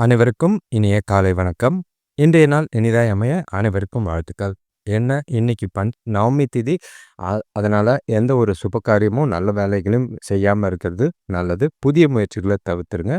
அனைவருக்கும் இனிய காலை வணக்கம். இன்றைய நாள் இனிதாய் அமைய அனைவருக்கும் வாழ்த்துக்கள். என்ன? இன்னைக்கு பண் நவமி திதி. அதனால் எந்த ஒரு சுப காரியமும் நல்ல வேலைகளும் செய்யாமல் இருக்கிறது நல்லது. புதிய முயற்சிகளை தவிர்த்துருங்க.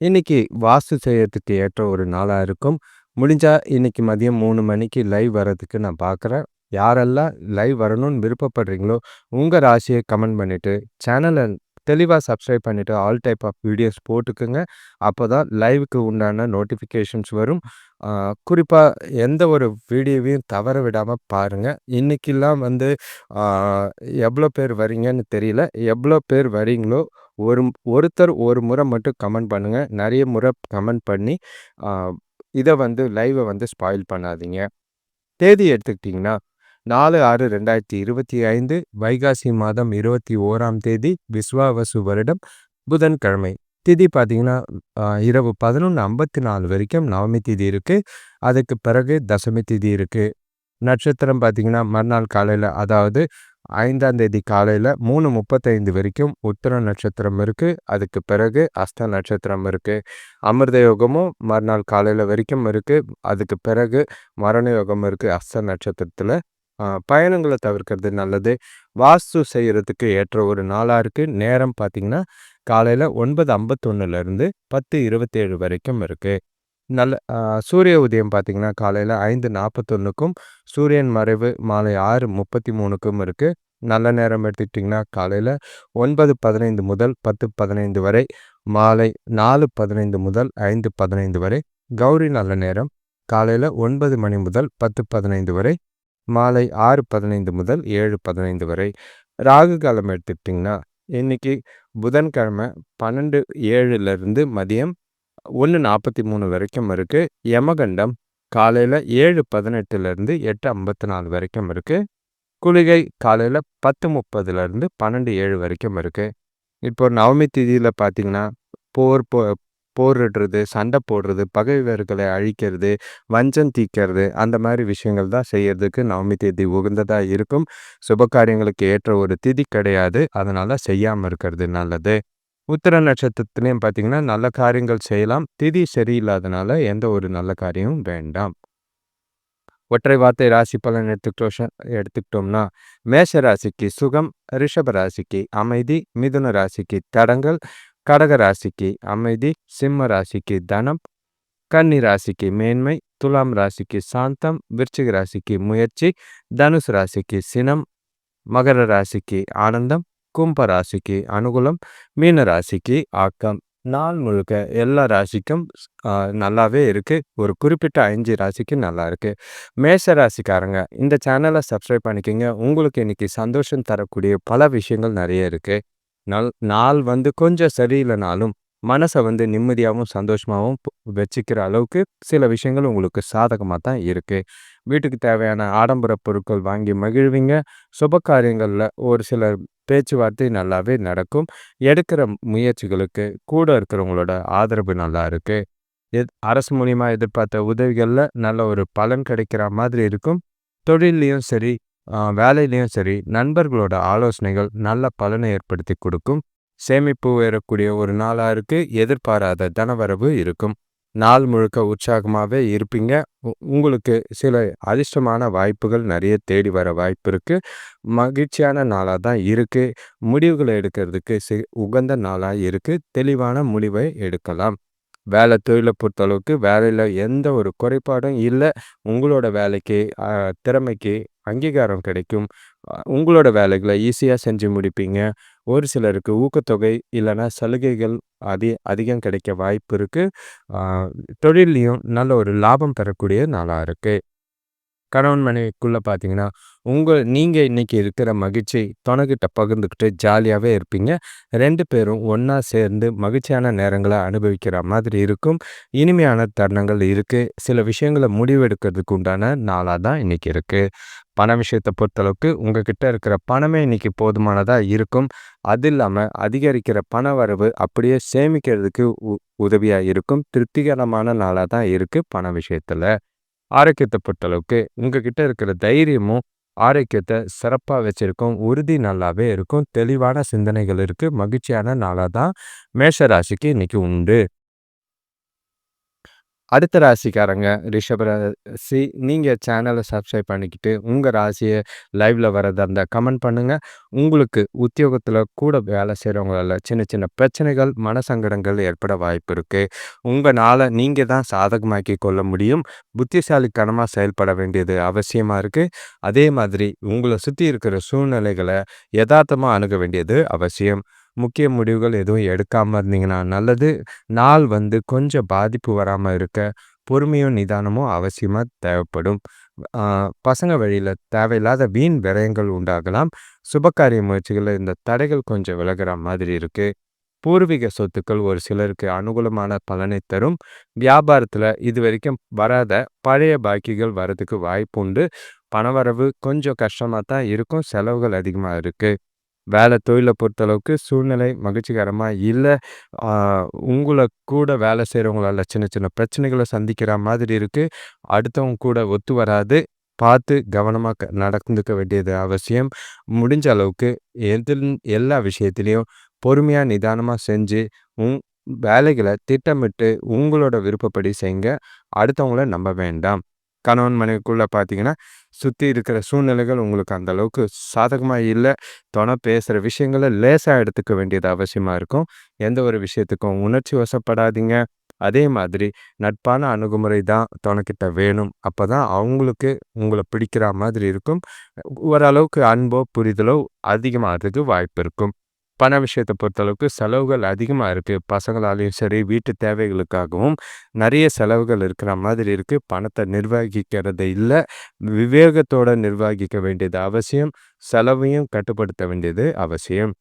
இன்னைக்கு வாஸ்து செய்யறதுக்கு ஏற்ற ஒரு நாளாக இருக்கும். முடிஞ்சால் இன்னைக்கு மதியம் மூணு மணிக்கு லைவ் வர்றதுக்கு நான் பார்க்குறேன் யாரெல்லாம் லைவ் வரணும்னு விருப்பப்படுறீங்களோ உங்கள் ராசியை கமெண்ட் பண்ணிவிட்டு சேனலை தெளிவாக சப்ஸ்கிரைப் பண்ணிவிட்டு ஆல் டைப் ஆஃப் வீடியோஸ் போட்டுக்குங்க. அப்போ தான் லைவுக்கு உண்டான நோட்டிஃபிகேஷன்ஸ் வரும். குறிப்பாக எந்த ஒரு வீடியோவையும் தவற விடாமல் பாருங்கள் இன்றைக்கெல்லாம் வந்து எவ்வளோ பேர் வரீங்கன்னு தெரியல. எவ்வளோ பேர் வரீங்களோ ஒரு ஒருத்தர் ஒரு முறை மட்டும் கமெண்ட் பண்ணுங்கள் நிறைய முறை கமெண்ட் பண்ணி இதை வந்து லைவை வந்து ஸ்பாயில் பண்ணாதீங்க. தேதி எடுத்துக்கிட்டிங்கன்னா நாலு ஆறு ரெண்டாயிரத்தி இருபத்தி ஐந்து வைகாசி மாதம் இருபத்தி ஓராம் தேதி விஸ்வாவசு வருடம் புதன்கிழமை. திதி பார்த்தீங்கன்னா இரவு பதினொன்று ஐம்பத்தி நாலு வரைக்கும் நவமி திதி இருக்குது அதுக்கு பிறகு தசமி திதி இருக்குது நட்சத்திரம் பார்த்தீங்கன்னா மறுநாள் காலையில் அதாவது ஐந்தாம் தேதி காலையில் மூணு முப்பத்தைந்து வரைக்கும் உத்தர நட்சத்திரம் இருக்குது அதுக்கு பிறகு அஸ்த நட்சத்திரம் இருக்குது அமிர்த யோகமும் மறுநாள் காலையில் வரைக்கும் இருக்குது அதுக்கு பிறகு மரண யோகம் இருக்குது அஸ்த நட்சத்திரத்தில். பயணங்களை தவிர்க்கிறது நல்லது. வாஸ்து செய்கிறதுக்கு ஏற்ற ஒரு நாளாக இருக்குது நேரம் பார்த்திங்கன்னா காலையில் ஒன்பது ஐம்பத்தொன்னுலேருந்து பத்து இருபத்தேழு வரைக்கும் இருக்குது நல்ல சூரிய உதயம் பார்த்திங்கன்னா காலையில் ஐந்து நாற்பத்தொன்றுக்கும் சூரியன் மறைவு மாலை ஆறு முப்பத்தி மூணுக்கும் இருக்குது நல்ல நேரம் எடுத்துக்கிட்டிங்கன்னா காலையில் ஒன்பது பதினைந்து முதல் பத்து பதினைந்து வரை மாலை நாலு பதினைந்து முதல் ஐந்து பதினைந்து வரை கௌரி நல்ல நேரம். காலையில் ஒன்பது மணி முதல் பத்து பதினைந்து வரை மாலை ஆறு பதினைந்து முதல் ஏழு பதினைந்து வரை ராகு காலம் எடுத்துக்கிட்டிங்கன்னா இன்றைக்கி புதன்கிழமை பன்னெண்டு ஏழுலேருந்து மதியம் ஒன்று நாற்பத்தி மூணு வரைக்கும் இருக்குது யமகண்டம் காலையில் ஏழு பதினெட்டுலேருந்து எட்டு ஐம்பத்தி நாலு வரைக்கும் இருக்குது குளிகை காலையில் பத்து முப்பதுலேருந்து பன்னெண்டு ஏழு வரைக்கும் இருக்குது இப்போது நவமி திதியில் பார்த்திங்கன்னா போர் போ போரிடுறது சண்டை போடுறது பகைவர்களை அழிக்கிறது வஞ்சம் தீக்கிறது அந்த மாதிரி விஷயங்கள் தான் செய்யறதுக்கு நவமி தேதி உகந்ததாக இருக்கும். சுப காரியங்களுக்கு ஏற்ற ஒரு திதி கிடையாது. அதனால் செய்யாமல் இருக்கிறது நல்லது. உத்திர நட்சத்திரத்துலேயும் பார்த்தீங்கன்னா நல்ல காரியங்கள் செய்யலாம். திதி சரியில்லாதனால எந்த ஒரு நல்ல காரியமும் வேண்டாம். ஒற்றை வார்த்தை ராசி பலன் எடுத்துக்கிட்டோம் எடுத்துக்கிட்டோம்னா மேஷ ராசிக்கு சுகம் ரிஷப ராசிக்கு அமைதி மிதுன ராசிக்கு தடங்கள் கடக ராசிக்கு அமைதி சிம்ம ராசிக்கு தனம் கன்னி ராசிக்கு மேன்மை துலாம் ராசிக்கு சாந்தம் விருச்சிக ராசிக்கு முயற்சி தனுசு ராசிக்கு சினம் மகர ராசிக்கு ஆனந்தம் கும்ப ராசிக்கு அனுகூலம் மீன ராசிக்கு ஆக்கம். நாள் முழுக்க எல்லா ராசிக்கும் நல்லாவே இருக்குது ஒரு குறிப்பிட்ட அஞ்சு ராசிக்கு நல்லா இருக்குது மேஷ ராசிக்காரங்க இந்த சேனலை சப்ஸ்கிரைப் பண்ணிக்கோங்க. உங்களுக்கு இன்னைக்கு சந்தோஷம் தரக்கூடிய பல விஷயங்கள் நிறைய இருக்குது நல் நாள் வந்து கொஞ்சம் சரியில்லைனாலும் மனசை வந்து நிம்மதியாகவும் சந்தோஷமாகவும் வச்சுக்கிற அளவுக்கு சில விஷயங்கள் உங்களுக்கு சாதகமாக தான் இருக்குது வீட்டுக்கு தேவையான ஆடம்பர பொருட்கள் வாங்கி மகிழ்வீங்க. சுப காரியங்களில் ஒரு சில பேச்சுவார்த்தை நல்லாவே நடக்கும். எடுக்கிற முயற்சிகளுக்கு கூட இருக்கிறவங்களோட ஆதரவு நல்லா இருக்குது எத் அரசு மூலியமாக எதிர்பார்த்த உதவிகளில் நல்ல ஒரு பலன் கிடைக்கிற மாதிரி இருக்கும். தொழிலையும் சரி வேலையிலையும் சரி நண்பர்களோட ஆலோசனைகள் நல்ல பலனை ஏற்படுத்தி கொடுக்கும். சேமிப்பு உயரக்கூடிய ஒரு நாளாக இருக்குது எதிர்பாராத தனவரவு இருக்கும். நாள் முழுக்க உற்சாகமாகவே இருப்பீங்க. உங்களுக்கு சில அதிர்ஷ்டமான வாய்ப்புகள் நிறைய தேடி வர வாய்ப்பு இருக்குது மகிழ்ச்சியான நாளாக தான் இருக்குது முடிவுகளை எடுக்கிறதுக்கு சி உகந்த நாளாக இருக்குது தெளிவான முடிவை எடுக்கலாம். வேலை தொழிலை பொறுத்தளவுக்கு வேலையில் எந்த ஒரு குறைபாடும் இல்லை. உங்களோட வேலைக்கு திறமைக்கு அங்கீகாரம் கிடைக்கும். உங்களோட வேலைகளை ஈஸியாக செஞ்சு முடிப்பீங்க. ஒரு சிலருக்கு ஊக்கத்தொகை இல்லைன்னா சலுகைகள் அதி அதிகம் கிடைக்க வாய்ப்பு இருக்குது தொழிலையும் நல்ல ஒரு லாபம் பெறக்கூடிய நாளாக இருக்குது கணவன் மனைவிக்குள்ளே பார்த்தீங்கன்னா உங்கள் நீங்கள் இன்றைக்கி இருக்கிற மகிழ்ச்சி துணைக்கிட்ட பகிர்ந்துக்கிட்டு ஜாலியாகவே இருப்பீங்க. ரெண்டு பேரும் ஒன்றா சேர்ந்து மகிழ்ச்சியான நேரங்களை அனுபவிக்கிற மாதிரி இருக்கும். இனிமையான தருணங்கள் இருக்குது சில விஷயங்களை முடிவெடுக்கிறதுக்கு உண்டான நாளாக தான் இன்றைக்கி இருக்குது பண விஷயத்தை பொறுத்தளவுக்கு உங்ககிட்ட இருக்கிற பணமே இன்றைக்கி போதுமானதாக இருக்கும். அது இல்லாமல் அதிகரிக்கிற பண வரவு அப்படியே சேமிக்கிறதுக்கு உ உதவியாக இருக்கும். திருப்திகரமான நாளாக தான் இருக்குது பண விஷயத்தில். ஆரோக்கியத்தை பொறுத்தளவுக்கு உங்ககிட்ட இருக்கிற தைரியமும் ஆரோக்கியத்தை சிறப்பாக வச்சுருக்கும் உறுதி நல்லாவே இருக்கும் தெளிவான சிந்தனைகள் இருக்குது மகிழ்ச்சியான நாளாக தான் மேஷ ராசிக்கு இன்றைக்கி உண்டு. அடுத்த ராசிக்காரங்க ரிஷப ராசி நீங்கள் சேனலை சப்ஸ்கிரைப் பண்ணிக்கிட்டு உங்கள் ராசியை லைவில் வரதா இருந்தால் கமெண்ட் பண்ணுங்கள் உங்களுக்கு உத்தியோகத்தில் கூட வேலை செய்கிறவங்களால சின்ன சின்ன பிரச்சனைகள் மனசங்கடங்கள் ஏற்பட வாய்ப்பு இருக்குது உங்களால் நீங்கள் தான் சாதகமாக்கி கொள்ள முடியும். புத்திசாலித்தனமாக செயல்பட வேண்டியது அவசியமாக இருக்குது அதே மாதிரி உங்களை சுற்றி இருக்கிற சூழ்நிலைகளை யதார்த்தமாக அணுக வேண்டியது அவசியம். முக்கிய முடிவுகள் எதுவும் எடுக்காமல் இருந்தீங்கன்னா நல்லது. நாள் வந்து கொஞ்சம் பாதிப்பு வராமல் இருக்க பொறுமையும் நிதானமும் அவசியமாக தேவைப்படும். பசங்க வழியில் தேவையில்லாத வீண் விரயங்கள் உண்டாகலாம். சுபகாரிய முயற்சிகளில் இந்த தடைகள் கொஞ்சம் விலகிற மாதிரி இருக்குது பூர்வீக சொத்துக்கள் ஒரு சிலருக்கு அனுகூலமான பலனை தரும். வியாபாரத்தில் இது வரைக்கும் வராத பழைய பாக்கிகள் வரதுக்கு வாய்ப்பு உண்டு பணவரவு கொஞ்சம் கஷ்டமாக தான் இருக்கும். செலவுகள் அதிகமாக இருக்குது வேலை தொழிலை பொறுத்தளவுக்கு சூழ்நிலை மகிழ்ச்சிகரமாக இல்லை. உங்களை கூட வேலை செய்கிறவங்களால சின்ன சின்ன பிரச்சனைகளை சந்திக்கிற மாதிரி இருக்குது அடுத்தவங்க கூட ஒத்து வராது. பார்த்து கவனமாக நடந்துக்க வேண்டியது அவசியம். முடிஞ்ச அளவுக்கு எதில் எல்லா விஷயத்துலேயும் பொறுமையாக நிதானமாக செஞ்சு உங் வேலைகளை திட்டமிட்டு உங்களோட விருப்பப்படி செய்யுங்க அடுத்தவங்கள நம்ப வேண்டாம். கணவன் மனைவிக்குள்ளே பார்த்தீங்கன்னா சுற்றி இருக்கிற சூழ்நிலைகள் உங்களுக்கு அந்த அளவுக்கு சாதகமாக இல்லை. துணை பேசுகிற விஷயங்களை லேசாக எடுத்துக்க வேண்டியது அவசியமாக இருக்கும். எந்த ஒரு விஷயத்துக்கும் உணர்ச்சி வசப்படாதீங்க. அதே மாதிரி நட்பான அணுகுமுறை தான் துணைக்கிட்ட வேணும். அப்போ தான் அவங்களுக்கு உங்களை பிடிக்கிற மாதிரி இருக்கும். ஓரளவுக்கு அன்போ புரிதலோ அதிகமாகிறதுக்கு வாய்ப்பு இருக்கும். பண விஷயத்தை பொறுத்தளவுக்கு செலவுகள் அதிகமாக இருக்குது பசங்களாலேயும் சரி வீட்டு தேவைகளுக்காகவும் நிறைய செலவுகள் இருக்கிற மாதிரி இருக்குது பணத்தை நிர்வகிக்கிறது இல்லை. விவேகத்தோடு நிர்வகிக்க வேண்டியது அவசியம். செலவையும் கட்டுப்படுத்த வேண்டியது அவசியம்.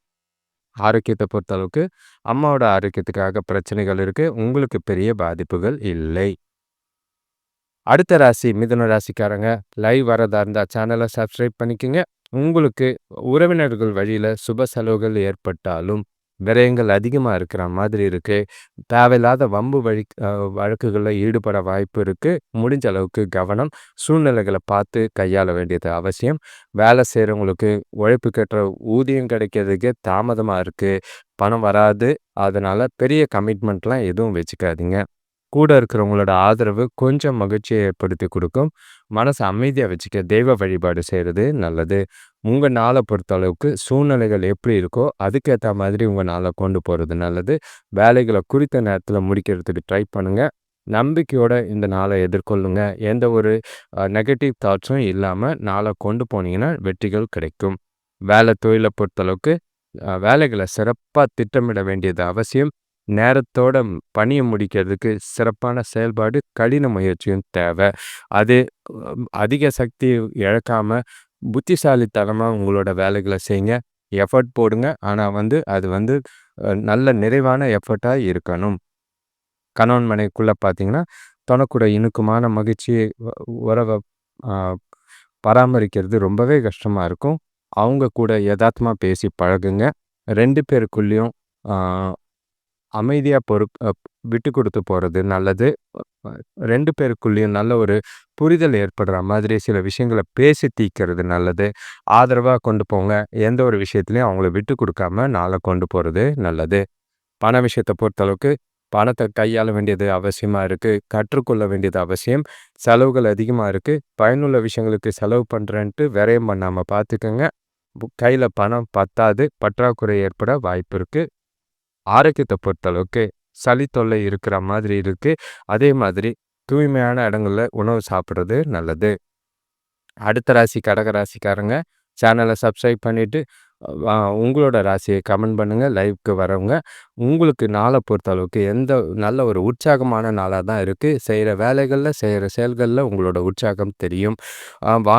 ஆரோக்கியத்தை பொறுத்தளவுக்கு அம்மாவோட ஆரோக்கியத்துக்காக பிரச்சனைகள் இருக்குது உங்களுக்கு பெரிய பாதிப்புகள் இல்லை. அடுத்த ராசி மிதுன ராசிக்காரங்க. லைவ் வரதா இருந்தால் சேனலை சப்ஸ்கிரைப் பண்ணிக்கோங்க. உங்களுக்கு உறவினர்கள் வழியில் சுப செலவுகள் ஏற்பட்டாலும் விரயங்கள் அதிகமாக இருக்கிற மாதிரி இருக்குது தேவையில்லாத வம்பு வழி வழக்குகளில் ஈடுபட வாய்ப்பு இருக்குது முடிஞ்ச அளவுக்கு கவனம் சூழ்நிலைகளை பார்த்து கையாள வேண்டியது அவசியம். வேலை செய்கிறவங்களுக்கு உழைப்பு கட்டுற ஊதியம் கிடைக்கிறதுக்கு தாமதமாக இருக்குது பணம் வராது. அதனால் பெரிய கமிட்மெண்ட்லாம் எதுவும் வச்சுக்காதீங்க. கூட இருக்கிறவங்களோட ஆதரவு கொஞ்சம் மகிழ்ச்சியை ஏற்படுத்தி கொடுக்கும். மனசை அமைதியாக வச்சுக்க தெய்வ வழிபாடு செய்கிறது நல்லது. உங்கள் நாளை பொறுத்த அளவுக்கு சூழ்நிலைகள் எப்படி இருக்கோ அதுக்கேற்ற மாதிரி உங்கள் நாளை கொண்டு போகிறது நல்லது. வேலைகளை குறித்த நேரத்தில் முடிக்கிறதுக்கு ட்ரை பண்ணுங்கள் நம்பிக்கையோட இந்த நாளை எதிர்கொள்ளுங்க. எந்த ஒரு நெகட்டிவ் தாட்ஸும் இல்லாமல் நாளை கொண்டு போனீங்கன்னா வெற்றிகள் கிடைக்கும். வேலை தொழிலை பொறுத்தளவுக்கு வேலைகளை சிறப்பாக திட்டமிட வேண்டியது அவசியம். நேரத்தோட பணியை முடிக்கிறதுக்கு சிறப்பான செயல்பாடு கடின முயற்சியும் தேவை. அது அதிக சக்தி இழக்காமல் புத்திசாலித்தனமாக உங்களோட வேலைகளை செய்யுங்க எஃபர்ட் போடுங்க. ஆனால் வந்து அது வந்து நல்ல நிறைவான எஃபர்ட்டாக இருக்கணும். கணவன் மனைக்குள்ளே பார்த்தீங்கன்னா தனக்கூட இணுக்கமான மகிழ்ச்சி உறவை பராமரிக்கிறது ரொம்பவே கஷ்டமாக இருக்கும். அவங்க கூட யதார்த்தமாக பேசி பழகுங்க. ரெண்டு பேருக்குள்ளேயும் அமைதியாக பொறு விட்டு கொடுத்து போகிறது நல்லது. ரெண்டு பேருக்குள்ளேயும் நல்ல ஒரு புரிதல் ஏற்படுற மாதிரி சில விஷயங்களை பேசி தீக்கிறது நல்லது. ஆதரவாக கொண்டு போங்க. எந்த ஒரு விஷயத்துலையும் அவங்கள விட்டு கொடுக்காம நாளை கொண்டு போகிறது நல்லது. பண விஷயத்தை பொறுத்தளவுக்கு பணத்தை கையாள வேண்டியது அவசியமாக இருக்குது கற்றுக்கொள்ள வேண்டியது அவசியம். செலவுகள் அதிகமாக இருக்குது பயனுள்ள விஷயங்களுக்கு செலவு பண்ணுறேன்ட்டு விரயம் பண்ணாமல் பார்த்துக்கோங்க கையில் பணம் பத்தாது. பற்றாக்குறை ஏற்பட வாய்ப்பு இருக்குது ஆரோக்கியத்தை பொறுத்தளவுக்கு சளி தொல்லை இருக்கிற மாதிரி இருக்குது அதே மாதிரி தூய்மையான இடங்களில் உணவு சாப்பிட்றது நல்லது. அடுத்த ராசி கடக ராசிக்காரங்க சேனலை சப்ஸ்கிரைப் பண்ணிவிட்டு உங்களோட ராசியை கமெண்ட் பண்ணுங்கள் லைவ்க்கு வரவங்க. உங்களுக்கு நாளை பொறுத்த அளவுக்கு எந்த நல்ல ஒரு உற்சாகமான நாளாக தான் இருக்குது செய்கிற வேலைகளில் செய்கிற செயல்களில் உங்களோட உற்சாகம் தெரியும். வா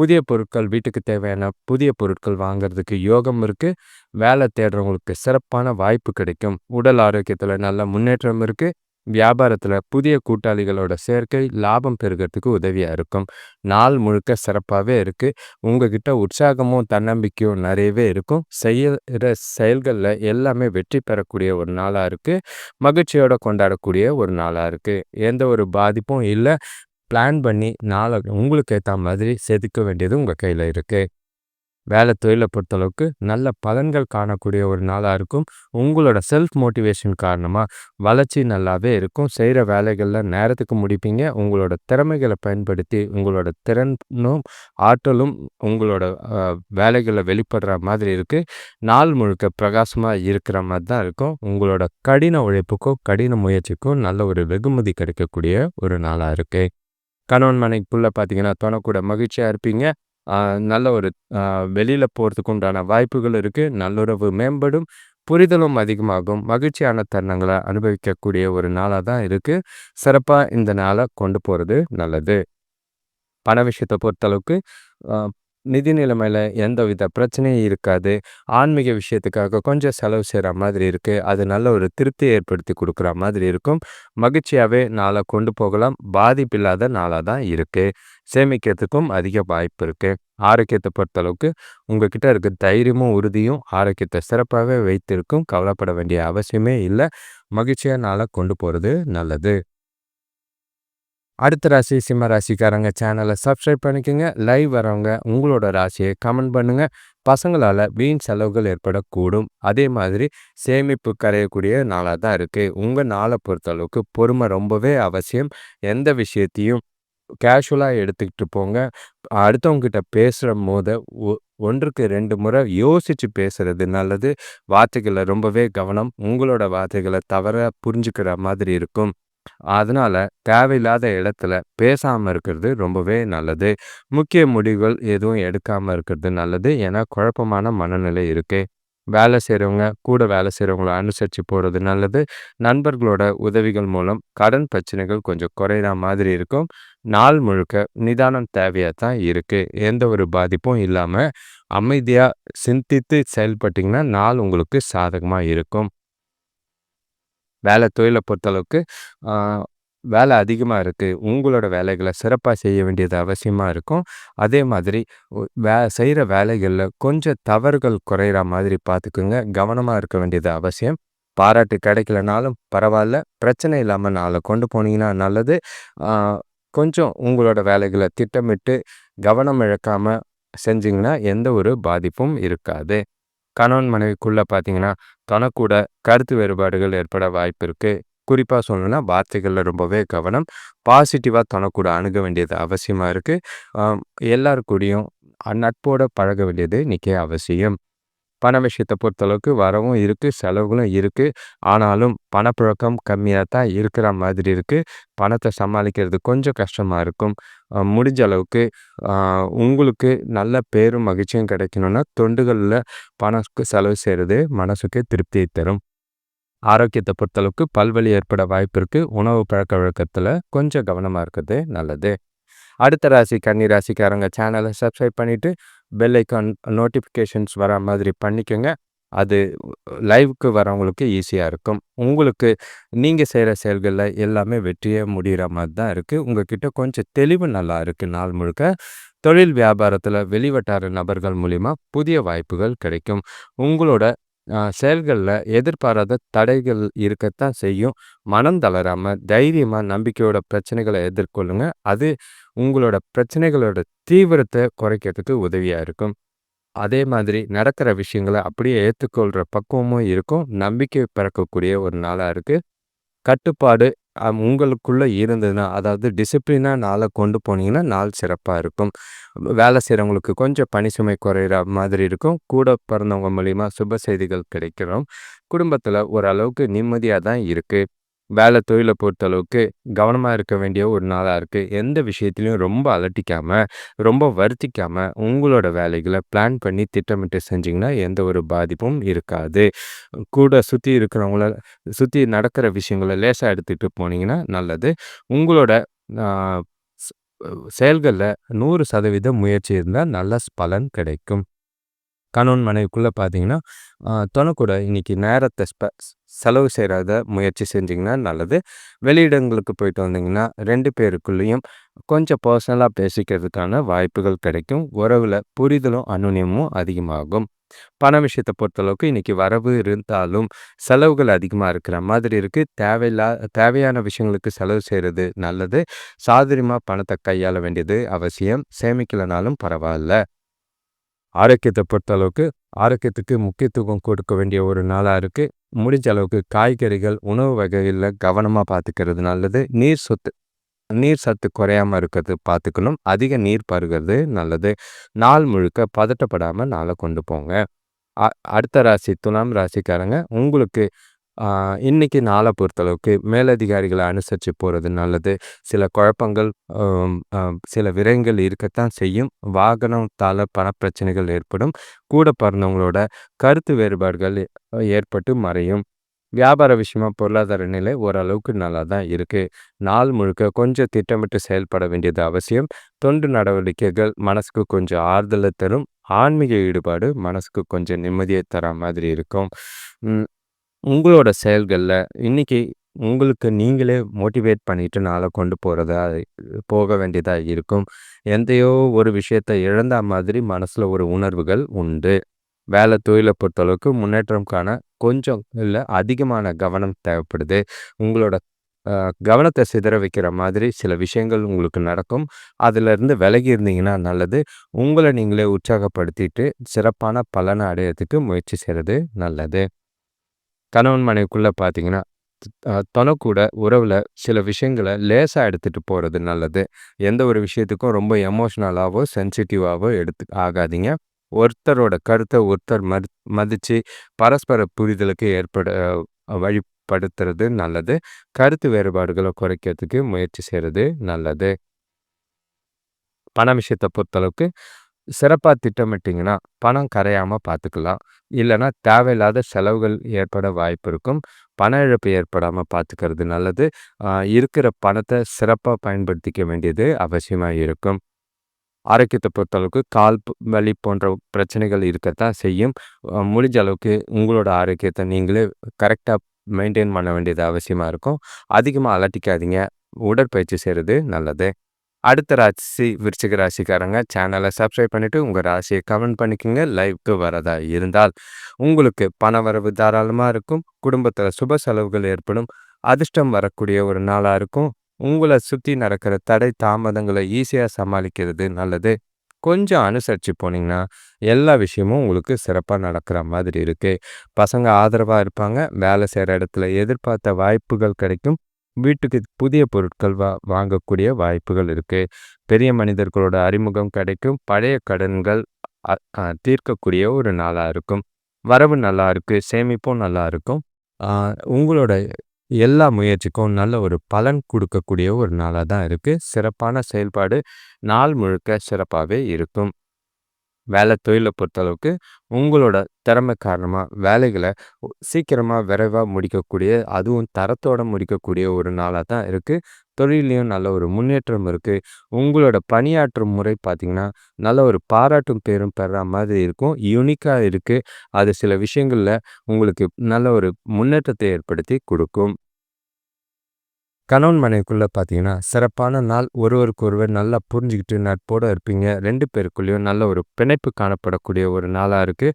புதிய பொருட்கள் வீட்டுக்கு தேவையான புதிய பொருட்கள் வாங்கிறதுக்கு யோகம் இருக்குது வேலை தேடுறவங்களுக்கு சிறப்பான வாய்ப்பு கிடைக்கும். உடல் ஆரோக்கியத்தில் நல்ல முன்னேற்றம் இருக்குது வியாபாரத்தில் புதிய கூட்டாளிகளோட சேர்க்கை லாபம் பெருகிறதுக்கு உதவியாக இருக்கும். நாள் முழுக்க சிறப்பாகவே இருக்குது உங்ககிட்ட உற்சாகமும் தன்னம்பிக்கையும் நிறையவே இருக்கும். செய்கிற செயல்களில் எல்லாமே வெற்றி பெறக்கூடிய ஒரு நாளாக இருக்குது மகிழ்ச்சியோடு கொண்டாடக்கூடிய ஒரு நாளாக இருக்குது எந்த ஒரு பாதிப்பும் இல்லை. பிளான் பண்ணி நாளை உங்களுக்கு ஏற்ற மாதிரி செதுக்க வேண்டியது உங்கள் கையில் இருக்குது வேலை தொழிலை பொறுத்தளவுக்கு நல்ல பலன்கள் காணக்கூடிய ஒரு நாளாக இருக்கும். உங்களோட செல்ஃப் மோட்டிவேஷன் காரணமாக வளர்ச்சி நல்லாவே இருக்கும். செய்கிற வேலைகளில் நேரத்துக்கு முடிப்பீங்க. உங்களோட திறமைகளை பயன்படுத்தி உங்களோட திறனும் ஆற்றலும் உங்களோட வேலைகளை வெளிப்படுற மாதிரி இருக்குது நாள் முழுக்க பிரகாசமாக இருக்கிற மாதிரி தான் இருக்கும். உங்களோட கடின உழைப்புக்கும் கடின முயற்சிக்கும் நல்ல ஒரு வெகுமதி கிடைக்கக்கூடிய ஒரு நாளாக இருக்குது கணவன் மனைக்குள்ளே பார்த்தீங்கன்னா துணக்கூட மகிழ்ச்சியாக இருப்பீங்க. நல்ல ஒரு வெளியில் போகிறதுக்கு உண்டான வாய்ப்புகள் இருக்குது நல்லுறவு மேம்படும் புரிதலும் அதிகமாகும். மகிழ்ச்சியான தருணங்களை அனுபவிக்கக்கூடிய ஒரு நாளாக தான் இருக்குது சிறப்பாக இந்த நாளை கொண்டு போகிறது நல்லது. பண விஷயத்தை பொறுத்தளவுக்கு நிதி நிலைமையில் எந்த வித பிரச்சனையும் இருக்காது. ஆன்மீக விஷயத்துக்காக கொஞ்சம் செலவு செய்கிற மாதிரி இருக்குது அது நல்ல ஒரு திருப்தி ஏற்படுத்தி கொடுக்குற மாதிரி இருக்கும். மகிழ்ச்சியாகவே நாளை கொண்டு போகலாம். பாதிப்பில்லாத நாளாக தான் இருக்குது சேமிக்கிறதுக்கும் அதிக வாய்ப்பு இருக்குது ஆரோக்கியத்தை பொறுத்தளவுக்கு உங்ககிட்ட இருக்க தைரியமும் உறுதியும் ஆரோக்கியத்தை சிறப்பாகவே வைத்திருக்கும். கவலைப்பட வேண்டிய அவசியமே இல்லை. மகிழ்ச்சியாக நாளை கொண்டு போகிறது நல்லது. அடுத்த ராசி சிம்ம ராசிக்காரங்க சேனலை சப்ஸ்கிரைப் பண்ணிக்கோங்க. லைவ் வரவங்க உங்களோட ராசியை கமெண்ட் பண்ணுங்கள் பசங்களால் வீண் செலவுகள் ஏற்படக்கூடும். அதே மாதிரி சேமிப்பு கரையக்கூடிய நாளாக தான் இருக்குது உங்கள் நாளை பொறுத்தளவுக்கு பொறுமை ரொம்பவே அவசியம். எந்த விஷயத்தையும் கேஷுவலாக எடுத்துக்கிட்டு போங்க. அடுத்தவங்ககிட்ட பேசுகிற போது ஒன்றுக்கு ரெண்டு முறை யோசித்து பேசுகிறது நல்லது. வார்த்தைகளை ரொம்பவே கவனம். உங்களோட வார்த்தைகளை தவற புரிஞ்சுக்கிற மாதிரி இருக்கும். அதனால் தேவையில்லாத இடத்துல பேசாமல் இருக்கிறது ரொம்பவே நல்லது. முக்கிய முடிவுகள் எதுவும் எடுக்காமல் இருக்கிறது நல்லது. ஏன்னா குழப்பமான மனநிலை இருக்குது வேலை செய்கிறவங்க கூட வேலை செய்கிறவங்கள அனுசரித்து போகிறது நல்லது. நண்பர்களோட உதவிகள் மூலம் கடன் பிரச்சனைகள் கொஞ்சம் குறையிற மாதிரி இருக்கும். நாள் முழுக்க நிதானம் தேவையாக தான் இருக்குது எந்த ஒரு பாதிப்பும் இல்லாமல் அமைதியாக சிந்தித்து செயல்பட்டிங்கன்னா நாள் உங்களுக்கு சாதகமாக இருக்கும். வேலை தொழிலை பொறுத்தளவுக்கு வேலை அதிகமாக இருக்குது உங்களோட வேலைகளை சிறப்பாக செய்ய வேண்டியது அவசியமாக இருக்கும். அதே மாதிரி வே செய்கிற வேலைகளில் கொஞ்சம் தவறுகள் குறையிற மாதிரி பார்த்துக்குங்க. கவனமாக இருக்க வேண்டியது அவசியம். பாராட்டு கிடைக்கலனாலும் பரவாயில்ல. பிரச்சனை இல்லாமல் நாளை கொண்டு போனீங்கன்னா நல்லது. கொஞ்சம் உங்களோட வேலைகளை திட்டமிட்டு கவனம் இழக்காமல் செஞ்சிங்கன்னா எந்த ஒரு பாதிப்பும் இருக்காது. கணவன் மனைவிக்குள்ளே பார்த்தீங்கன்னா தனக்கூட கருத்து வேறுபாடுகள் ஏற்பட வாய்ப்பு இருக்குது குறிப்பாக சொல்லணும்னா வார்த்தைகளில் ரொம்பவே கவனம் பாசிட்டிவாக தனக்கூட அணுக வேண்டியது அவசியமாக இருக்குது எல்லாருக்கூடியும் நட்போட பழக வேண்டியது நிற்க அவசியம். பண விஷயத்தை பொறுத்தளவுக்கு வரவும் இருக்குது செலவுகளும் இருக்குது ஆனாலும் பணப்புழக்கம் கம்மியாக தான் இருக்கிற மாதிரி இருக்குது பணத்தை சமாளிக்கிறது கொஞ்சம் கஷ்டமாக இருக்கும். முடிஞ்ச அளவுக்கு உங்களுக்கு நல்ல பேரும் மகிழ்ச்சியும் கிடைக்கணும்னா தொண்டுகளில் பணத்துக்கு செலவு செய்கிறது மனசுக்கு திருப்தியை தரும். ஆரோக்கியத்தை பொறுத்தளவுக்கு பல்வழி ஏற்பட வாய்ப்பு இருக்குது உணவு பழக்க வழக்கத்தில் கொஞ்சம் கவனமாக இருக்கிறது நல்லது. அடுத்த ராசி கன்னி ராசிக்காரங்க சேனலை சப்ஸ்கிரைப் பண்ணிவிட்டு பெல் ஐக்கான் நோட்டிஃபிகேஷன்ஸ் வர மாதிரி பண்ணிக்கோங்க. அது லைவுக்கு வரவங்களுக்கு ஈஸியாக இருக்கும். உங்களுக்கு நீங்கள் செய்கிற செயல்களில் எல்லாமே வெற்றியே முடிகிற மாதிரி தான் இருக்குது உங்ககிட்ட கொஞ்சம் தெளிவு நல்லா இருக்குது நாள் முழுக்க. தொழில் வியாபாரத்தில் வெளிவட்டார நபர்கள் மூலிமா புதிய வாய்ப்புகள் கிடைக்கும். உங்களோட செயல்களில் எதிர்பாராத தடைகள் இருக்கத்தான் செய்யும். மனம் தளராமல் தைரியமாக நம்பிக்கையோட பிரச்சனைகளை எதிர்கொள்ளுங்க. அது உங்களோட பிரச்சனைகளோட தீவிரத்தை குறைக்கிறதுக்கு உதவியாக இருக்கும். அதே மாதிரி நடக்கிற விஷயங்களை அப்படியே ஏற்றுக்கொள்கிற பக்குவமும் இருக்கும். நம்பிக்கை பிறக்கக்கூடிய ஒரு நாளாக இருக்குது கட்டுப்பாடு உங்களுக்குள்ளே இருந்ததுன்னா அதாவது டிசிப்ளினாக நாளை கொண்டு போனீங்கன்னா நாள் சிறப்பாக இருக்கும். வேலை செய்கிறவங்களுக்கு கொஞ்சம் பணி சுமை குறையிற மாதிரி இருக்கும். கூட பிறந்தவங்க மூலிமா சுப செய்திகள் கிடைக்கிறோம். குடும்பத்தில் ஓரளவுக்கு நிம்மதியாக தான் இருக்குது வேலை தொழிலை பொறுத்தளவுக்கு கவனமாக இருக்க வேண்டிய ஒரு நாளாக இருக்குது எந்த விஷயத்துலையும் ரொம்ப அலட்டிக்காமல் ரொம்ப வருத்திக்காமல் உங்களோட வேலைகளை பிளான் பண்ணி திட்டமிட்டு செஞ்சிங்கன்னா எந்த ஒரு பாதிப்பும் இருக்காது. கூட சுற்றி இருக்கிறவங்கள சுற்றி நடக்கிற விஷயங்களை லேசாக எடுத்துகிட்டு போனீங்கன்னா நல்லது. உங்களோட செயல்களில் நூறு சதவீதம் முயற்சி இருந்தால் நல்ல பலன் கிடைக்கும். கணவன் மனைவிக்குள்ளே பார்த்தீங்கன்னா கூட இன்றைக்கி நேரத்தை ஸ்ப செலவு செய்கிறத முயற்சி செஞ்சிங்கன்னா நல்லது. வெளியிடங்களுக்கு போயிட்டு வந்தீங்கன்னா ரெண்டு பேருக்குள்ளேயும் கொஞ்சம் பர்சனலாக பேசிக்கிறதுக்கான வாய்ப்புகள் கிடைக்கும். உறவில் புரிதலும் அனுநியமும் அதிகமாகும். பண விஷயத்தை பொறுத்தளவுக்கு இன்றைக்கி வரவு இருந்தாலும் செலவுகள் அதிகமாக இருக்கிற மாதிரி இருக்குது தேவையில்லா தேவையான விஷயங்களுக்கு செலவு செய்கிறது நல்லது. சாதுரியமாக பணத்தை கையாள வேண்டியது அவசியம். சேமிக்கலைனாலும் பரவாயில்ல. ஆரோக்கியத்தை பொறுத்த அளவுக்கு ஆரோக்கியத்துக்கு முக்கியத்துவம் கொடுக்க வேண்டிய ஒரு நாளாக இருக்குது முடிஞ்ச அளவுக்கு காய்கறிகள் உணவு வகைகளில் கவனமாக பார்த்துக்கிறது நல்லது. நீர் சொத்து நீர் சத்து குறையாமல் இருக்கிறது பார்த்துக்கணும் அதிக நீர் பருகிறது நல்லது. நாள் முழுக்க பதட்டப்படாமல் நாளை கொண்டு போங்க. அடுத்த ராசி துலாம் ராசிக்காரங்க உங்களுக்கு இன்னைக்கு நாளை பொறுத்தளவுக்கு மேலதிகாரிகளை அனுசரித்து போகிறது நல்லது. சில குழப்பங்கள் சில விரயங்கள் இருக்கத்தான் செய்யும். வாகனத்தால் பணப்பிரச்சனைகள் ஏற்படும். கூட பிறந்தவங்களோட கருத்து வேறுபாடுகள் ஏற்பட்டு மறையும். வியாபார விஷயமா பொருளாதார நிலை ஓரளவுக்கு நல்லா தான் இருக்குது நாள் முழுக்க கொஞ்சம் திட்டமிட்டு செயல்பட வேண்டியது அவசியம். தொண்டு நடவடிக்கைகள் மனசுக்கு கொஞ்சம் ஆறுதலை தரும். ஆன்மீக ஈடுபாடு மனசுக்கு கொஞ்சம் நிம்மதியை தர மாதிரி இருக்கும். உங்களோட செயல்களில் இன்னைக்கு உங்களுக்கு நீங்களே மோட்டிவேட் பண்ணிட்டு நாளை கொண்டு போகிறதா போக வேண்டியதாக இருக்கும். எந்தையோ ஒரு விஷயத்தை இழந்த மாதிரி மனசில் ஒரு உணர்வுகள் உண்டு. வேலை தொழிலை பொறுத்தளவுக்கு முன்னேற்றம் காண கொஞ்சம் இல்லை அதிகமான கவனம் தேவைப்படுது. உங்களோட கவனத்தை சிதற வைக்கிற மாதிரி சில விஷயங்கள் உங்களுக்கு நடக்கும். அதிலிருந்து விலகி இருந்தீங்கன்னா நல்லது. உங்களை நீங்களே உற்சாகப்படுத்திட்டு சிறப்பான பலனை அடையிறதுக்கு முயற்சி செய்கிறது நல்லது. கணவன் மனைவிக்குள்ளே பார்த்தீங்கன்னா தொணக்கூட உறவில் சில விஷயங்களை லேசாக எடுத்துகிட்டு போகிறது நல்லது. எந்த ஒரு விஷயத்துக்கும் ரொம்ப எமோஷ்னலாகவோ சென்சிட்டிவாகவோ எடுத்து ஆகாதீங்க. ஒருத்தரோட கருத்தை ஒருத்தர் மதி மதித்து பரஸ்பர புரிதலுக்கு ஏற்பட வழிப்படுத்துறது நல்லது. கருத்து வேறுபாடுகளை குறைக்கிறதுக்கு முயற்சி செய்கிறது நல்லது. பண விஷயத்தை பொறுத்தளவுக்கு சிறப்பாக திட்டமிட்டிங்கன்னா பணம் கரையாமல் பார்த்துக்கலாம். இல்லைன்னா தேவையில்லாத செலவுகள் ஏற்பட வாய்ப்பு இருக்கும். பண இழப்பு ஏற்படாமல் பார்த்துக்கிறது நல்லது. இருக்கிற பணத்தை சிறப்பாக பயன்படுத்திக்க வேண்டியது அவசியமாக இருக்கும். ஆரோக்கியத்தை பொறுத்தளவுக்கு கால் வலி போன்ற பிரச்சனைகள் இருக்கத்தான் செய்யும். முடிஞ்ச அளவுக்கு உங்களோட ஆரோக்கியத்தை நீங்களே கரெக்டாக மெயின்டைன் பண்ண வேண்டியது அவசியமாக இருக்கும். அதிகமாக அலட்டிக்காதீங்க. உடற்பயிற்சி செய்கிறது நல்லது. அடுத்த ராசி விருச்சிக ராசிக்காரங்க சேனலை சப்ஸ்கிரைப் பண்ணிவிட்டு உங்கள் ராசியை கமெண்ட் பண்ணிக்கோங்க. லைவ்க்கு வரதா இருந்தால் உங்களுக்கு பண வரவு தாராளமாக இருக்கும். குடும்பத்தில் சுப செலவுகள் ஏற்படும். அதிர்ஷ்டம் வரக்கூடிய ஒரு நாளாக இருக்கும். உங்களை சுற்றி நடக்கிற தடை தாமதங்களை ஈஸியாக சமாளிக்கிறது நல்லது. கொஞ்சம் அனுசரித்து போனீங்கன்னா எல்லா விஷயமும் உங்களுக்கு சிறப்பாக நடக்கிற மாதிரி இருக்குது பசங்க ஆதரவாக இருப்பாங்க. வேலை செய்கிற இடத்துல எதிர்பார்த்த வாய்ப்புகள் கிடைக்கும். வீட்டுக்கு புதிய பொருட்கள் வா வாங்கக்கூடிய வாய்ப்புகள் இருக்குது பெரிய மனிதர்களோட அறிமுகம் கிடைக்கும். பழைய கடன்கள் தீர்க்கக்கூடிய ஒரு நாளாக இருக்கும். வரவு நல்லா இருக்குது சேமிப்பும் நல்லா இருக்கும். உங்களோட எல்லா முயற்சிக்கும் நல்ல ஒரு பலன் கொடுக்கக்கூடிய ஒரு நாளாக தான் இருக்குது சிறப்பான செயல்பாடு. நாள் முழுக்க சிறப்பாகவே இருக்கும். வேலை தொழிலை பொறுத்தளவுக்கு உங்களோட திறமை காரணமாக வேலைகளை சீக்கிரமாக விரைவாக முடிக்கக்கூடிய அதுவும் தரத்தோடு முடிக்கக்கூடிய ஒரு நாளாக தான் இருக்குது தொழிலையும் நல்ல ஒரு முன்னேற்றம் இருக்குது உங்களோட பணியாற்றும் முறை பார்த்திங்கன்னா நல்ல ஒரு பாராட்டும் பேரும் பெற மாதிரி இருக்கும். யூனிக்காக இருக்குது அது சில விஷயங்களில் உங்களுக்கு நல்ல ஒரு முன்னேற்றத்தை ஏற்படுத்தி கொடுக்கும். கணவன் மனைவிக்குள்ளே பார்த்தீங்கன்னா சிறப்பான நாள் ஒருவருக்கு ஒருவர் நல்லா புரிஞ்சுக்கிட்டு நட்போடு இருப்பீங்க. ரெண்டு பேருக்குள்ளேயும் நல்ல ஒரு பிணைப்பு காணப்படக்கூடிய ஒரு நாளாக இருக்குது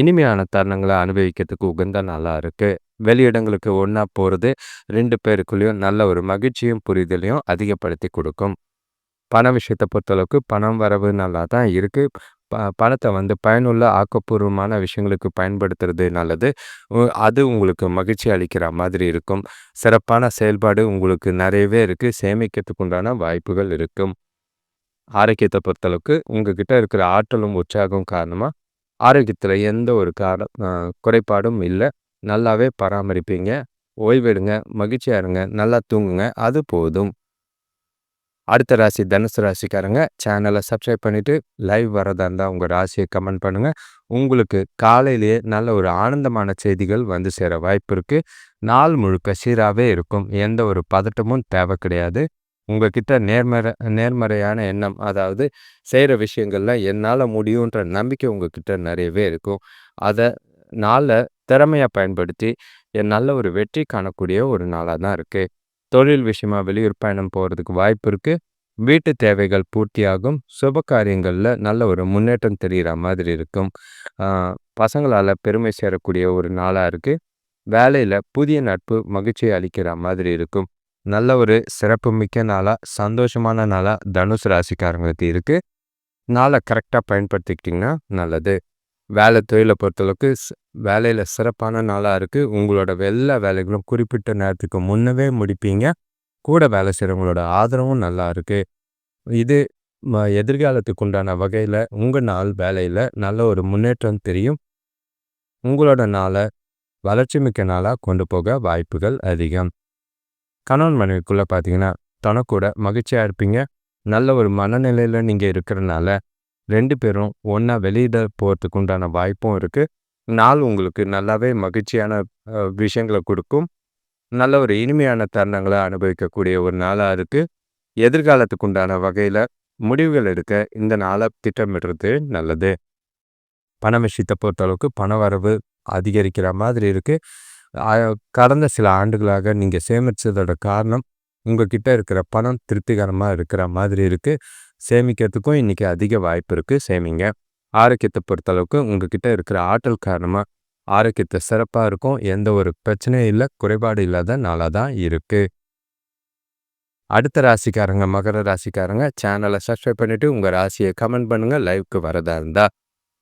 இனிமையான தருணங்களை அனுபவிக்கிறதுக்கு உகந்த நாளாக இருக்குது வெளியிடங்களுக்கு ஒன்றா போகிறது ரெண்டு பேருக்குள்ளேயும் நல்ல ஒரு மகிழ்ச்சியும் புரிதலையும் அதிகப்படுத்தி கொடுக்கும். பண விஷயத்தை பொறுத்தளவுக்கு பணம் வரவு நல்லா தான் இருக்குது ப பணத்தை வந்து பயனுள்ள ஆக்கப்பூர்வமான விஷயங்களுக்கு பயன்படுத்துறது நல்லது. அது உங்களுக்கு மகிழ்ச்சி அளிக்கிற மாதிரி இருக்கும். சிறப்பான செயல்பாடு உங்களுக்கு நிறையவே இருக்குது சேமிக்கிறதுக்கு உண்டான வாய்ப்புகள் இருக்கும். ஆரோக்கியத்தை பொறுத்தளவுக்கு உங்ககிட்ட இருக்கிற ஆற்றலும் உற்சாகம் காரணமாக ஆரோக்கியத்தில் எந்த ஒரு கார குறைபாடும் இல்லை. நல்லாவே பராமரிப்பீங்க. ஓய்வெடுங்க மகிழ்ச்சியாக இருங்க நல்லா தூங்குங்க. அது போதும். அடுத்த ராசி தனுசு ராசிக்காரங்க சேனலை சப்ஸ்கிரைப் பண்ணிவிட்டு லைவ் வரதா இருந்தால் உங்கள் ராசியை கமெண்ட் பண்ணுங்கள் உங்களுக்கு காலையிலேயே நல்ல ஒரு ஆனந்தமான செய்திகள் வந்து சேர வாய்ப்பு இருக்குது நாள் முழுக்க சீராகவே இருக்கும். எந்த ஒரு பதட்டமும் தேவை கிடையாது. உங்ககிட்ட நேர்மறை நேர்மறையான எண்ணம் அதாவது செய்கிற விஷயங்கள்லாம் என்னால் முடியுன்ற நம்பிக்கை உங்ககிட்ட நிறையவே இருக்கும். அதை நாளில் திறமையாக பயன்படுத்தி என் நல்ல ஒரு வெற்றி காணக்கூடிய ஒரு நாளாக தான் இருக்குது தொழில் விஷயமா வெளியூர் பயணம் போகிறதுக்கு வாய்ப்பு இருக்குது வீட்டு தேவைகள் பூர்த்தியாகும். சுப காரியங்களில் நல்ல ஒரு முன்னேற்றம் தெரிகிற மாதிரி இருக்கும். பசங்களால் பெருமை சேரக்கூடிய ஒரு நாளாக இருக்குது வேலையில் புதிய நட்பு மகிழ்ச்சியை அளிக்கிற மாதிரி இருக்கும். நல்ல ஒரு சிறப்பு மிக்க நாளாக சந்தோஷமான நாளாக தனுசு ராசிக்காரங்களுக்கு இருக்குது நாளை கரெக்டாக பயன்படுத்திக்கிட்டிங்கன்னா நல்லது. வேலை தொழிலை பொறுத்தளவுக்கு வேலையில் சிறப்பான நாளாக இருக்குது உங்களோட எல்லா வேலைகளும் குறிப்பிட்ட நேரத்துக்கு முன்னவே முடிப்பீங்க. கூட வேலை செய்கிறவங்களோட ஆதரவும் நல்லா இருக்குது இது ம எதிர்காலத்துக்கு உண்டான வகையில் உங்கள் நாள் வேலையில் நல்ல ஒரு முன்னேற்றம் தெரியும். உங்களோட நாளை வளர்ச்சி மிக்க நாளாக கொண்டு போக வாய்ப்புகள் அதிகம். கணவன் மனைவிக்குள்ளே பார்த்தீங்கன்னா தனக்கூட மகிழ்ச்சியாக இருப்பீங்க. நல்ல ஒரு மனநிலையில் நீங்கள் இருக்கிறனால ரெண்டு பேரும் ஒன்றா வெளியிட போகிறதுக்கு உண்டான வாய்ப்பும் இருக்குது நாள் உங்களுக்கு நல்லாவே மகிழ்ச்சியான விஷயங்களை கொடுக்கும். நல்ல ஒரு இனிமையான தருணங்களை அனுபவிக்கக்கூடிய ஒரு நாளாக இருக்குது எதிர்காலத்துக்கு உண்டான வகையில் முடிவுகள் எடுக்க இந்த நாளை திட்டமிடுறது நல்லது. பண விஷயத்தை பொறுத்தளவுக்கு பண வரவு அதிகரிக்கிற மாதிரி இருக்குது கடந்த சில ஆண்டுகளாக நீங்கள் சேமித்ததோட காரணம் உங்ககிட்ட இருக்கிற பணம் திருப்திகரமாக இருக்கிற மாதிரி இருக்குது சேமிக்கிறதுக்கும் இன்றைக்கி அதிக வாய்ப்பு இருக்குது சேமிங்க. ஆரோக்கியத்தை பொறுத்தளவுக்கு உங்ககிட்ட இருக்கிற ஆற்றல் காரணமாக ஆரோக்கியத்தை சிறப்பாக இருக்கும். எந்த ஒரு பிரச்சனையும் இல்லை குறைபாடு இல்லாத நாளாக தான் இருக்குது அடுத்த ராசிக்காரங்க மகர ராசிக்காரங்க சேனலை சப்ஸ்கிரைப் பண்ணிவிட்டு உங்கள் ராசியை கமெண்ட் பண்ணுங்கள் லைவுக்கு வரதா இருந்தால்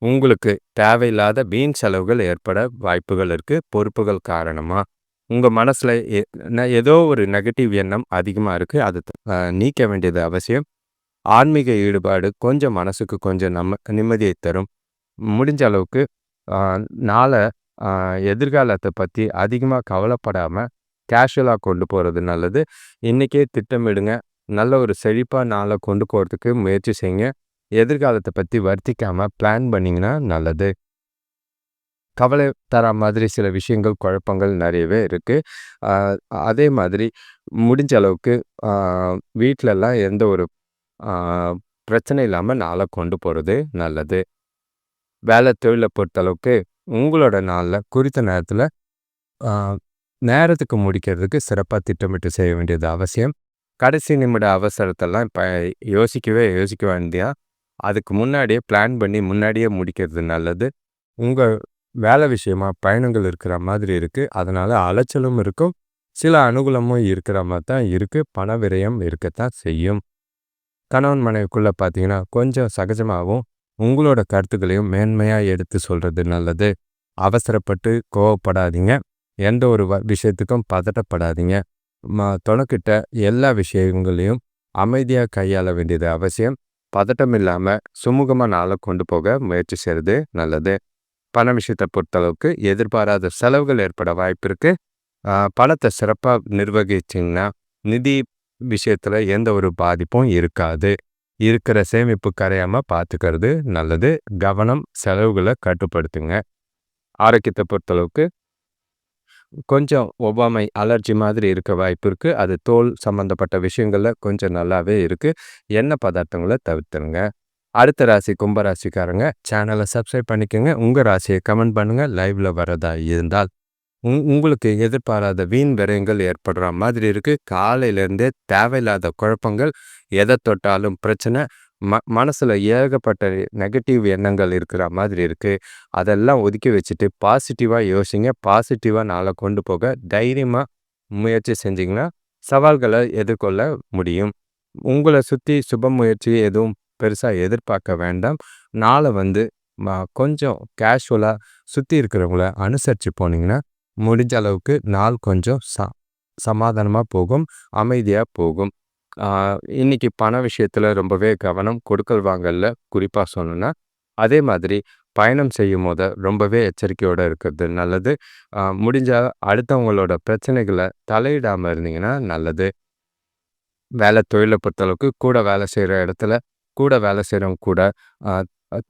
உங்களுக்கு தேவையில்லாத வீண் செலவுகள் ஏற்பட வாய்ப்புகள் இருக்குது பொறுப்புகள் காரணமாக உங்கள் மனசில் ஏதோ ஒரு நெகட்டிவ் எண்ணம் அதிகமாக இருக்குது அது நீக்க வேண்டியது அவசியம். ஆன்மீக ஈடுபாடு கொஞ்சம் மனசுக்கு கொஞ்சம் நம்ம நிம்மதியை தரும். முடிஞ்ச அளவுக்கு நாளை எதிர்காலத்தை பற்றி அதிகமாக கவலைப்படாமல் கேஷுவலாக கொண்டு போகிறது நல்லது. இன்றைக்கே திட்டமிடுங்க. நல்ல ஒரு செழிப்பாக நாளை கொண்டு போகிறதுக்கு முயற்சி செய்யுங்க. எதிர்காலத்தை பற்றி வருத்திக்காமல் பிளான் பண்ணிங்கன்னா நல்லது. கவலை தர மாதிரி சில விஷயங்கள் குழப்பங்கள் நிறையவே இருக்குது அதே மாதிரி முடிஞ்ச அளவுக்கு வீட்டிலலாம் எந்த ஒரு பிரச்சனை இல்லாமல் நாளை கொண்டு போகிறது நல்லது. வேலை தொழிலை பொறுத்தளவுக்கு உங்களோட நாளில் குறித்த நேரத்தில் நேரத்துக்கு முடிக்கிறதுக்கு சிறப்பாக திட்டமிட்டு செய்ய வேண்டியது அவசியம். கடைசி நிமிட அவசரத்தெல்லாம் இப்போ யோசிக்கவே யோசிக்க வேண்டியா அதுக்கு முன்னாடியே பிளான் பண்ணி முன்னாடியே முடிக்கிறது நல்லது. உங்கள் வேலை விஷயமா பயணங்கள் இருக்கிற மாதிரி இருக்குது அதனால் அலைச்சலும் இருக்கும். சில அனுகூலமும் இருக்கிற மாதிரி தான் இருக்குது பண விரயம் இருக்கத்தான் செய்யும். கணவன் மனைவிக்குள்ளே பார்த்தீங்கன்னா கொஞ்சம் சகஜமாகவும் உங்களோட கருத்துக்களையும் மேன்மையாக எடுத்து சொல்கிறது நல்லது. அவசரப்பட்டு கோவப்படாதீங்க. எந்த ஒரு விஷயத்துக்கும் பதட்டப்படாதீங்க. ம தொணக்கிட்ட எல்லா விஷயங்களையும் அமைதியாக கையாள வேண்டியது அவசியம். பதட்டம் இல்லாமல் சுமூகமாக நாளை கொண்டு போக முயற்சி செய்கிறது நல்லது. பண விஷயத்தை பொறுத்தளவுக்கு எதிர்பாராத செலவுகள் ஏற்பட வாய்ப்பு இருக்குது பணத்தை சிறப்பாக நிர்வகிச்சிங்கன்னா நிதி விஷயத்தில் எந்த ஒரு பாதிப்பும் இருக்காது. இருக்கிற சேமிப்பு கரையாமல் பார்த்துக்கிறது நல்லது. கவனம் செலவுகளை கட்டுப்படுத்துங்க. ஆரோக்கியத்தை பொறுத்தளவுக்கு கொஞ்சம் ஒவ்வாமை அலர்ஜி மாதிரி இருக்க வாய்ப்பு இருக்குது அது தோல் சம்மந்தப்பட்ட விஷயங்களில் கொஞ்சம் நல்லாவே இருக்குது எண்ணெய் பதார்த்தங்களை தவிர்த்துருங்க. அடுத்த ராசி கும்பராசிக்காரங்க சேனலை சப்ஸ்கிரைப் பண்ணிக்கோங்க. உங்கள் ராசியை கமெண்ட் பண்ணுங்கள் லைவில் வரதா இருந்தால் உங் உங்களுக்கு எதிர்பாராத வீண் விரயங்கள் ஏற்படுற மாதிரி இருக்குது காலையிலேருந்தே தேவையில்லாத குழப்பங்கள் எதை தொட்டாலும் பிரச்சனை ம மனசில் ஏகப்பட்ட நெகட்டிவ் எண்ணங்கள் இருக்கிற மாதிரி இருக்குது அதெல்லாம் ஒதுக்கி வச்சுட்டு பாசிட்டிவாக யோசிங்க. பாசிட்டிவாக நாளை கொண்டு போக தைரியமாக முயற்சி செஞ்சிங்கன்னா சவால்களை எதிர்கொள்ள முடியும். உங்களை சுற்றி சுப முயற்சி எதுவும் பெருசாக எதிர்பார்க்க வேண்டாம். நாளை வந்து கொஞ்சம் கேஷுவலாக சுற்றி இருக்கிறவங்கள அனுசரித்து போனீங்கன்னா முடிஞ்ச அளவுக்கு நாள் கொஞ்சம் ச சமாதானமாக போகும் அமைதியாக போகும். இன்றைக்கி பண விஷயத்தில் ரொம்பவே கவனம் கொடுக்கல் வாங்கலில் குறிப்பாக சொல்லணுன்னா அதே மாதிரி பயணம் செய்யும் போது ரொம்பவே எச்சரிக்கையோடு இருக்கிறது நல்லது. முடிஞ்சால் அடுத்தவங்களோட பிரச்சனைகளை தலையிடாமல் இருந்தீங்கன்னா நல்லது. வேலை தொழிலை பொறுத்தளவுக்கு கூட வேலை செய்கிற இடத்துல கூட வேலை செய்கிறவங்க கூட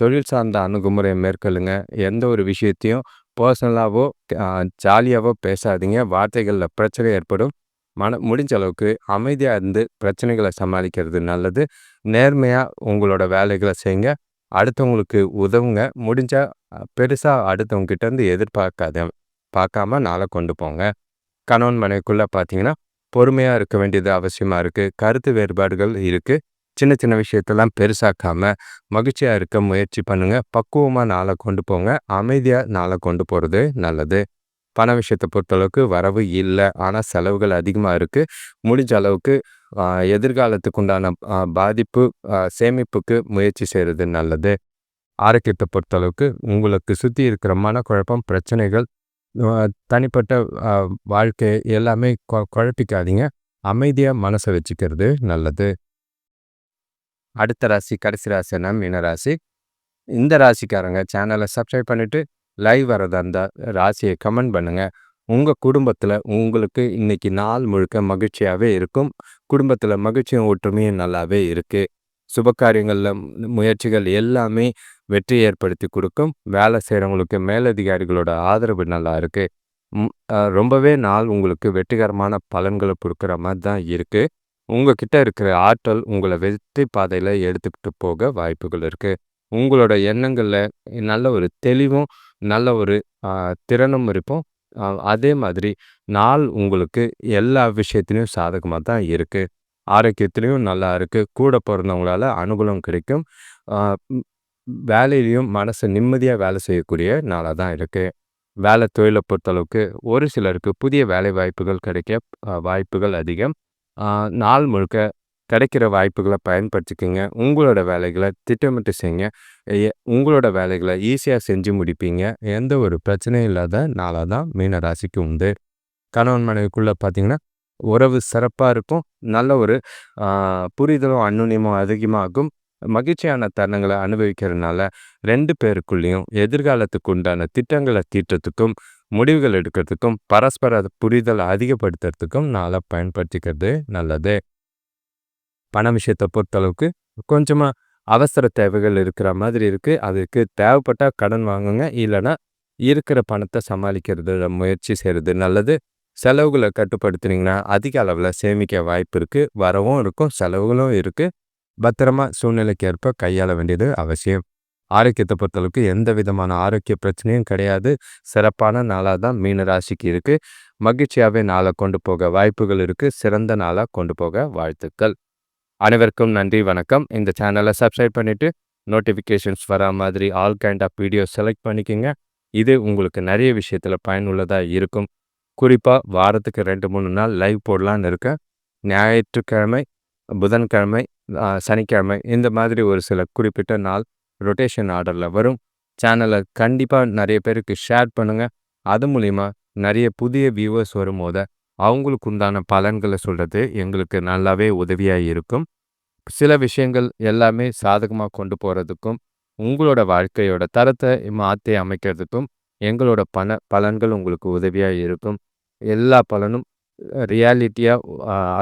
தொழில் சார்ந்த அணுகுமுறையை மேற்கொள்ளுங்க. எந்த ஒரு விஷயத்தையும் பர்சனலாகவோ ஜாலியாகவோ பேசாதீங்க. வார்த்தைகளில் பிரச்சனை ஏற்படும். மன முடிஞ்ச அளவுக்கு அமைதியாக இருந்து பிரச்சனைகளை சமாளிக்கிறது நல்லது. நேர்மையாக உங்களோட வேலைகளை செய்யுங்க. அடுத்தவங்களுக்கு உதவுங்க. முடிஞ்சால் பெருசாக அடுத்தவங்ககிட்டேருந்து எதிர்பார்க்காத பார்க்காம நாளை கொண்டு போங்க. கணவன் மனைவிக்குள்ளே பார்த்தீங்கன்னா பொறுமையாக இருக்க வேண்டியது அவசியமாக இருக்குது கருத்து வேறுபாடுகள் இருக்குது சின்ன சின்ன விஷயத்தெல்லாம் பெருசாக்காமல் மகிழ்ச்சியாக இருக்க முயற்சி பண்ணுங்கள் பக்குவமாக நாளை கொண்டு போங்க அமைதியாக நாளை கொண்டு போகிறது நல்லது பண விஷயத்தை பொறுத்தளவுக்கு வரவு இல்லை ஆனால் செலவுகள் அதிகமாக இருக்குது முடிஞ்ச அளவுக்கு எதிர்காலத்துக்கு உண்டான பாதிப்பு சேமிப்புக்கு முயற்சி செய்கிறது நல்லது. ஆரோக்கியத்தை பொறுத்தளவுக்கு உங்களுக்கு சுற்றி இருக்கிற மனக்குழப்பம், பிரச்சனைகள், தனிப்பட்ட வாழ்க்கை எல்லாமே கொ குழப்பிக்காதீங்க. அமைதியாக மனசை வச்சுக்கிறது நல்லது. அடுத்த ராசி கடைசி ராசினா மீனராசி. இந்த ராசிக்காரங்க சேனலை சப்ஸ்கிரைப் பண்ணிவிட்டு லைவ் வரதா இருந்தால் ராசியை கமெண்ட் பண்ணுங்கள் உங்கள் குடும்பத்தில் உங்களுக்கு இன்னைக்கு நாள் முழுக்க மகிழ்ச்சியாகவே இருக்கும். குடும்பத்தில் மகிழ்ச்சியும், ஒற்றுமையும் நல்லாவே இருக்குது சுபகாரியங்களில் முயற்சிகள் எல்லாமே வெற்றி ஏற்படுத்தி கொடுக்கும். வேலை செய்கிறவங்களுக்கு மேலதிகாரிகளோட ஆதரவு நல்லா இருக்குது ரொம்பவே நாள் உங்களுக்கு வெற்றிகரமான பலன்களை கொடுக்குற மாதிரி தான் இருக்குது உங்ககிட்ட இருக்கிற ஆற்றல் உங்களை வெற்றி பாதையில் எடுத்துக்கிட்டு போக வாய்ப்புகள் இருக்குது உங்களோட எண்ணங்களில் நல்ல ஒரு தெளிவும், நல்ல ஒரு திறனும் இருக்கும். அதே மாதிரி நாள் உங்களுக்கு எல்லா விஷயத்துலேயும் சாதகமாக தான் இருக்குது ஆரோக்கியத்துலேயும் நல்லா இருக்குது கூட பிறந்தவங்களால அனுகூலம் கிடைக்கும். வேலையிலையும் மனசு நிம்மதியாக வேலை செய்யக்கூடிய நாளாக தான் இருக்குது வேலை தொழிலை பொறுத்தளவுக்கு ஒரு சிலருக்கு புதிய வேலை வாய்ப்புகள் கிடைக்க வாய்ப்புகள் அதிகம். நாள் முழுக்க கிடைக்கிற வாய்ப்புகளை பயன்படுத்திக்கங்க. உங்களோட வேலைகளை திட்டமிட்டு செய்யுங்க. உங்களோட வேலைகளை ஈஸியாக செஞ்சு முடிப்பீங்க. எந்த ஒரு பிரச்சனையும் இல்லாத நாளாக தான் மீன ராசிக்கு உண்டு. கணவன் மனைவிக்குள்ளே பார்த்தீங்கன்னா, உறவு சிறப்பாக இருக்கும். நல்ல ஒரு புரிதலும், அந்யோன்யமும் அதிகமாகும். மகிழ்ச்சியான தருணங்களை அனுபவிக்கிறதுனால ரெண்டு பேருக்குள்ளேயும் எதிர்காலத்துக்கு உண்டான திட்டங்களை தீட்டுறதுக்கும், முடிவுகள் எடுக்கிறதுக்கும், பரஸ்பர புரிதலை அதிகப்படுத்துறதுக்கும் நாள பயன்படுத்திக்கிறது நல்லது. பண விஷயத்த பொறுத்தளவுக்கு கொஞ்சமா அவசர தேவைகள் இருக்கிற மாதிரி இருக்கு. அதுக்கு தேவைப்பட்டா கடன் வாங்குங்க. இல்லன்னா இருக்கிற பணத்தை சமாளிக்கிறதுல முயற்சி செய்றது நல்லது. செலவுகள கட்டுப்படுத்துனீங்கன்னா, அதிக அளவுல சேமிக்க வாய்ப்பு இருக்கு. வரவும் இருக்கும், செலவுகளும் இருக்கு. பத்திரமா சூழ்நிலைக்கு ஏற்ப கையாள வேண்டியது அவசியம். ஆரோக்கியத்தை பொறுத்தளவுக்கு எந்த விதமான ஆரோக்கிய பிரச்சனையும் கிடையாது. சிறப்பான நாளா தான் மீன ராசிக்கு இருக்கு. மகிழ்ச்சியாவே நாளை கொண்டு போக வாய்ப்புகள் இருக்கு. சிறந்த நாளா கொண்டு போக வாழ்த்துக்கள். அனைவருக்கும் நன்றி, வணக்கம். இந்த சேனல சப்ஸ்கிரைப் பண்ணிட்டு, நோட்டிஃபிகேஷன்ஸ் வரா மாதிரி all kind of videos select பண்ணிக்கங்க. இது உங்களுக்கு நிறைய விஷயத்துல பயனுள்ளதாக இருக்கும். குறிப்பாக வாரத்துக்கு 2, 3 நாள் லைவ் போடலான்னு இருக்கேன். ஞாயிற்றுக்கிழமை, புதன்கிழமை, சனிக்கிழமை இந்த மாதிரி ஒரு சில குறிப்பிட்ட நாள் ரொட்டேஷன் ஆர்டரில் வரும். சேனலை கண்டிப்பாக நிறைய பேருக்கு ஷேர் பண்ணுங்கள் அது மூலிமா நிறைய புதிய வியூவர்ஸ் வரும்போது, அவங்களுக்கு உண்டான பலன்களை சொல்கிறது எங்களுக்கு நல்லாவே உதவியாக இருக்கும். சில விஷயங்கள் எல்லாமே சாதகமாக கொண்டு போகிறதுக்கும் உங்களோட வாழ்க்கையோட தரத்தை மாற்றி அமைக்கிறதுக்கும், எங்களோட பண பலன்கள் உங்களுக்கு உதவியாக இருக்கும். எல்லா பலனும் ரியாலிட்டியாக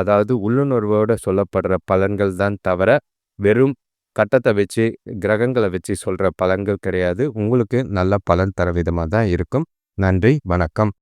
அதாவது உள்ளுணர்வோட சொல்லப்படுற பலன்கள் தான் தவிர, வெறும் கட்டத்தை வச்சு, கிரகங்களை வச்சு சொல்கிற பலன்கள் கிடையாது. உங்களுக்கு நல்ல பலன் தர விதமாக தான் இருக்கும். நன்றி, வணக்கம்.